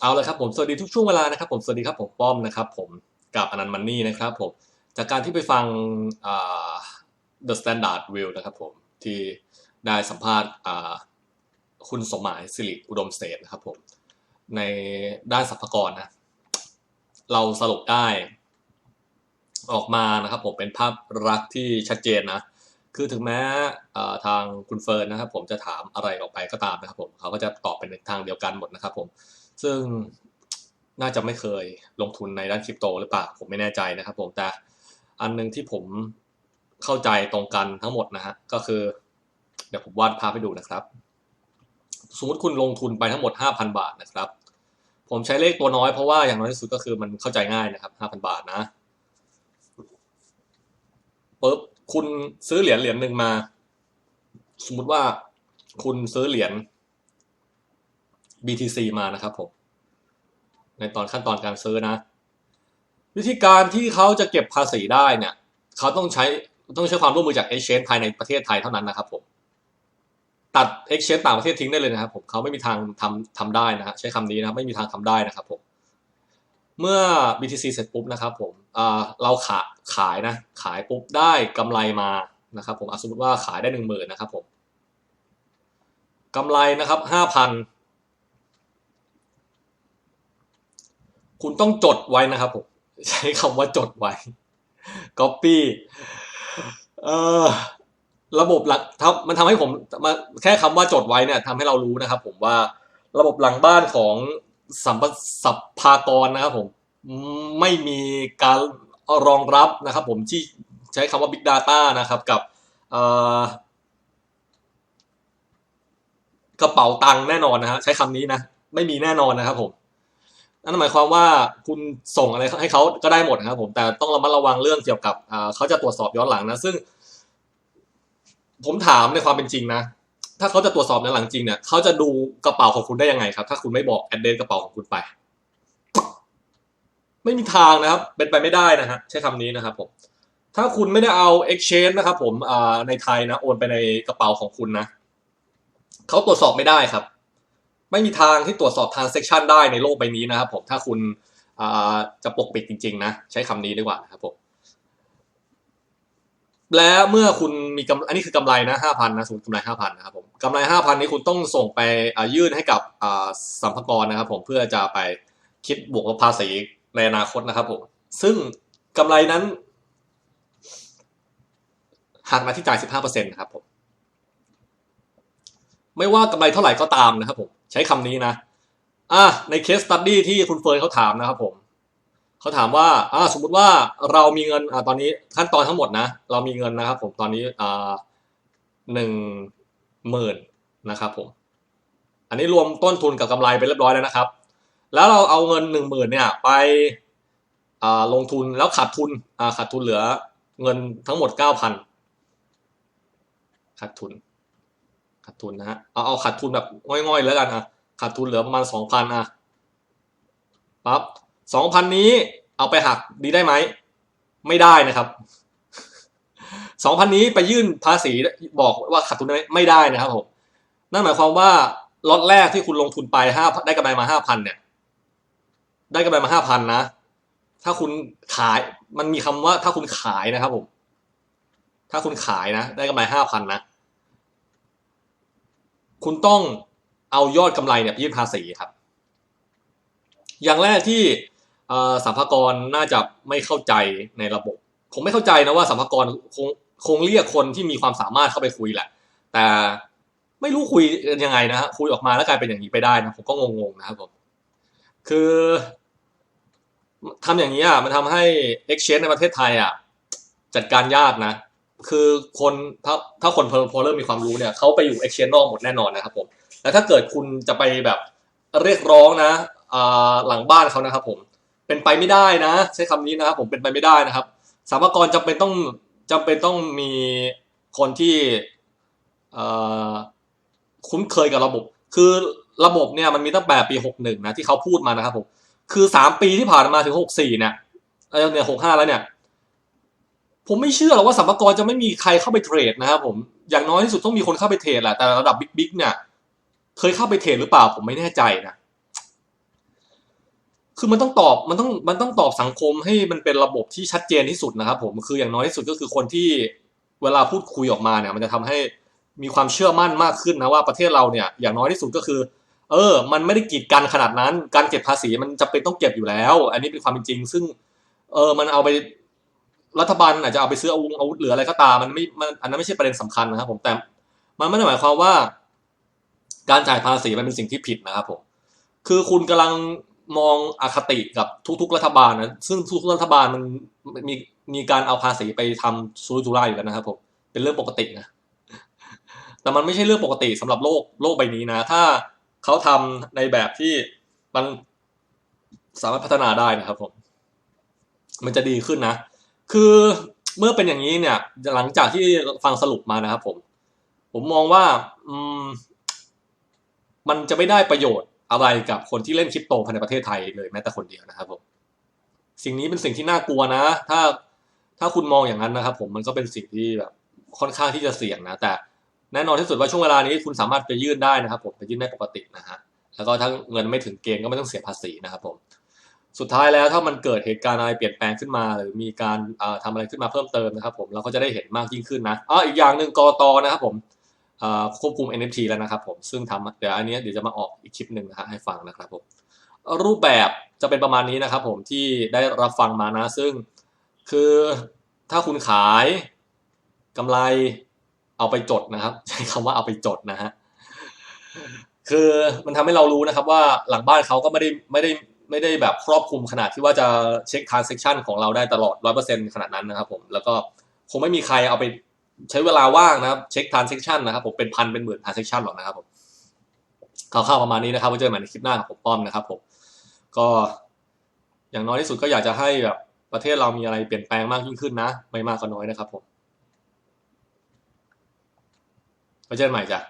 เอาลยครับผมสวัสดีทุกช่วงเวลานะครับผมสวัสดีครับผมป้อมนะครับผมกับอนันต์มันนี่นะครับผมจากการที่ไปฟัง The Standard View นะครับผมที่ได้สัมภาษณ์คุณสมหมายสิริอุดมเศษนะครับผมในด้านสรรพากรนะเราสรุปได้ออกมานะครับผมเป็นภาพรักที่ชัดเจนนะคือถึงแม้ทางคุณเฟิร์นนะครับผมจะถามอะไรออกไปก็ตามนะครับผมเขาก็จะตอบเป็นทางเดียวกันหมดนะครับผม ซึ่งน่าจะไม่เคยลงทุนในด้านคริปโตหรือเปล่า ผมไม่แน่ใจนะครับผมแต่อันหนึงที่ผมเข้าใจตรงกันทั้งหมดนะฮะก็คือ เดี๋ยวผมวาดภาพให้ดูนะครับ สมมติคุณลงทุนไปทั้งหมด 5,000 บาทนะครับ ผมใช้เลขตัวน้อยเพราะว่าอย่างน้อยที่สุดก็คือมันเข้าใจง่ายนะครับ 5,000 บาทนะปุ๊บคุณซื้อเหรียญเหรียญหนึ่งมา สมมุติว่าคุณซื้อเหรียญ BTC มานะครับผม ในตอนขั้นตอนการซื้อนะ วิธีการที่เขาจะเก็บภาษีได้เนี่ยเขาต้องใช้ต้องใช้ความร่วมมือจาก Exchange ภายในประเทศไทยเท่านั้นนะครับผมตัด Exchange ต่างประเทศทิ้งได้เลยนะครับผมเขาไม่มีทางทำทำได้นะฮะใช้คำนี้นะครับไม่มีทางทำได้นะครับผมเมื่อ BTC เสร็จปุ๊บนะครับผมเราขาขายนะ ขายปุ๊บได้กำไรมานะครับผมสมมติว่าขายได้หนึ่งหมื่นนะครับผมกำไรนะครับห้าพัน คุณต้องจดไว้นะครับผม ใช้คำว่าจดไว้ copy เอ่อระบบหลักทำมันทำให้ผมมาแค่คำว่าจดไว้เนี่ยทำให้เรารู้นะครับ ผมว่าระบบหลังบ้านของสัมปสัพพากรนะครับผมไม่มีการรองรับนะครับ ผมที่ใช้คำว่า Big Data นะครับ กับกระเป๋าตังค์แน่นอนนะฮะใช้คำนี้นะ ไม่มีแน่นอนนะครับผม นั่นหมายความว่าคุณส่งอะไรให้เขาก็ได้หมดนะครับผมแต่ต้องระมัดระวังเรื่องเกี่ยวกับเขาจะตรวจสอบย้อนหลังนะซึ่ง ผมถามในความเป็นจริงนะถ้าเขาจะตรวจสอบในหลังจริงเนี่ยเขาจะดูกระเป๋าของคุณได้ยังไงครับ ถ้าคุณไม่บอกแอดเดสกระเป๋าของคุณไป ไม่มีทางนะครับ เป็นไปไม่ได้นะฮะใช้คำนี้นะครับผมถ้าคุณไม่ได้เอา exchange นะครับ ผมในไทยนะโอนไปในกระเป๋าของคุณนะเขาตรวจสอบไม่ได้ครับ ไม่มีทางที่ตรวจสอบ transaction ได้ในโลกใบนี้นะครับผมถ้าคุณจะปกปิดจริงๆนะใช้คำนี้ดีกว่าครับผมและเมื่อคุณมีกำอันนี้คือกำไรนะห้าพันนะสมมติกำไรห้าพันนะครับผมกำไรห้าพันนี้คุณต้องส่งไปยื่นให้กับสัมภากระนะครับผมเพื่อจะไปคิดบวกลบภาษีในอนาคตนะครับผมซึ่งกำไรนั้นหักมาที่จ่ายสิบห้าเปอร์เซ็นต์นะครับผมไม่ว่ากำไรเท่าไหร่ก็ตามนะครับผม ใช้คำนี้นะอะในเคสตัดดี้ที่คุณเฟิร์นเขาถามนะครับผมเขาถามว่าอ่าสมมุติว่าเรามีเงินอ่าตอนนี้ขั้นตอนทั้งหมดนะ เรามีเงินนะครับผมตอนนี้อ่าหนึ่งหมื่นนะครับผม อันนี้รวมต้นทุนกับกำไรไปเรียบร้อยแล้วนะครับ แล้วเราเอาเงินหนึ่งหมื่นเนี่ยไปอ่าลงทุนแล้วขาดทุนอ่าขาดทุนเหลือเงินทั้งหมดเก้าพันขาดทุน ขาดทุนนะฮะเอาเอาขาดทุนแบบง่อยๆแล้วกันอะขาดทุนเหลือประมาณสองพันอะปั๊บสองพันนี้เอาไปหักดีได้ไหม ไม่ได้นะครับสองพันนี้ไปยื่นภาษีบอกว่าขาดทุนได้ไหมไม่ได้นะครับผมนั่นหมายความว่าล็อตแรกที่คุณลงทุนไปห้าได้กำไรมาห้าพันเนี่ย ได้กำไรมาห้าพันนะ ถ้าคุณขายมันมีคำว่าถ้าคุณขายนะครับผม ถ้าคุณขายนะ ได้กำไรห้าพันนะ คุณต้องเอายอดกำไรเนี่ยยื่นภาษีครับ อย่างแรกที่สัมภากระน่าจะไม่เข้าใจในระบบ ผมไม่เข้าใจนะว่าสัมภากระคงคงเรียกคนที่มีความสามารถเข้าไปคุยแหละ แต่ไม่รู้คุยกันยังไงนะฮะคุยออกมาแล้วกลายเป็นอย่างนี้ไปได้นะผมก็งงๆนะครับผมคือทำอย่างนี้อะมันทำให้ exchange ในประเทศไทยอะจัดการยากนะ คือคนถ้าถ้าคนพอพอเริ่มมีความรู้เนี่ยเขาไปอยู่ exchange นอกหมดแน่นอนนะครับผมแล้วถ้าเกิดคุณจะไปแบบเรียกร้องนะหลังบ้านเขานะครับ ผมเป็นไปไม่ได้นะ ใช้คำนี้นะครับผมเป็นไปไม่ได้นะครับสามกรจำเป็นต้องจำเป็นต้องมีคนที่คุ้นเคยกับระบบ คือระบบเนี่ยมันมีตั้งแต่ปีหกหนึ่งนะที่เขาพูดมานะครับผมคือสามปีที่ผ่านมาถึงหกสี่เนี่ยเออเนี่ยหกห้าแล้วเนี่ย ผมไม่เชื่อหรอกว่าสัมภากระจะไม่มีใครเข้าไปเทรดนะครับผมอย่างน้อยที่สุดต้องมีคนเข้าไปเทรดแหละแต่ระดับบิ๊กๆเนี่ย เคยเข้าไปเทรดหรือเปล่า ผมไม่แน่ใจนะคือมันต้องตอบมันต้องมันต้องตอบสังคมให้มันเป็นระบบที่ชัดเจนที่สุดนะครับ ผมคืออย่างน้อยที่สุดก็คือคนที่เวลาพูดคุยออกมาเนี่ย มันจะทำให้มีความเชื่อมั่นมากขึ้นนะว่าประเทศเราเนี่ย อย่างน้อยที่สุดก็คือ เออ มันไม่ได้กีดกันขนาดนั้น การเก็บภาษีมันจะเป็นต้องเก็บอยู่แล้ว อันนี้เป็นความเป็นจริง ซึ่ง เออมันเอาไป รัฐบาลอาจจะเอาไปซื้ออาวุธอาวุธหรืออะไรก็ตามมันไม่มันอันนั้นไม่ใช่ประเด็นสำคัญนะครับ ผมแต่มันไม่ได้หมายความว่า การจ่ายภาษีมันเป็นสิ่งที่ผิดนะครับผมคือคุณกำลังมองอคติกับทุก ๆ รัฐบาลนะซึ่งทุกรัฐบาลมันมีมีการเอาภาษีไปทำซูรุจุร่ายอยู่แล้วนะครับผมเป็นเรื่องปกตินะแต่มันไม่ใช่เรื่องปกติสำหรับโลกโลกใบนี้นะ ถ้าเขาทำในแบบที่มันสามารถพัฒนาได้นะครับผมมันจะดีขึ้นนะ คือเมื่อเป็นอย่างนี้เนี่ย หลังจากที่ฟังสรุปมานะครับผม ผมมองว่าอืมมันจะไม่ได้ประโยชน์อะไรกับคนที่เล่นคริปโตภายในประเทศไทยเลยแม้แต่คนเดียวนะครับผมสิ่งนี้เป็นสิ่งที่น่ากลัวนะ ถ้าถ้าคุณมองอย่างนั้นนะครับ ผมมันก็เป็นสิ่งที่แบบค่อนข้างที่จะเสี่ยงนะ แต่แน่นอนที่สุดว่าช่วงเวลานี้คุณสามารถไปยื่นได้นะครับ ผมไปยื่นได้ปกตินะฮะแล้วก็ถ้าเงินไม่ถึงเกณฑ์ก็ไม่ต้องเสียภาษีนะครับผม สุดท้ายแล้วถ้ามันเกิดเหตุการณ์อะไรเปลี่ยนแปลงขึ้นมา หรือมีการทำอะไรขึ้นมาเพิ่มเติมนะครับผมเราก็จะได้เห็นมากยิ่งขึ้นนะอ๋ออีกอย่างหนึ่งกตนะครับผมควบคุม NFT แล้วนะครับผมซึ่งทำเดี๋ยวอันนี้เดี๋ยวจะมาออกอีกคลิปหนึ่งนะฮะให้ฟังนะครับผมรูปแบบจะเป็นประมาณนี้นะครับผมที่ได้รับฟังมานะ ซึ่งคือถ้าคุณขายกำไรเอาไปจดนะครับ ใช้คำว่าเอาไปจดนะฮะคือมันทำให้เรารู้นะครับว่าหลังบ้านเขาก็ไม่ได้ไม่ได้ ไม่ได้แบบครอบคลุมขนาดที่ว่าจะเช็ค transaction ของเราได้ตลอดร้อยเปอร์เซ็นขนาดนั้นนะครับผมแล้วก็คงไม่มีใครเอาไปใช้เวลาว่างนะครับเช็ค transaction นะครับผมเป็นพันเป็นหมื่น transaction หรอกนะครับผมคร่าวๆประมาณนี้นะครับไว้เจอกันใหม่ในคลิปหน้ากับผมป้อมนะครับผมก็อย่างน้อยที่สุดก็อยากจะให้แบบประเทศเรามีอะไรเปลี่ยนแปลงมากยิ่งขึ้นนะ ไม่มากก็น้อยนะครับผมไว้เจอกันใหม่จ้ะ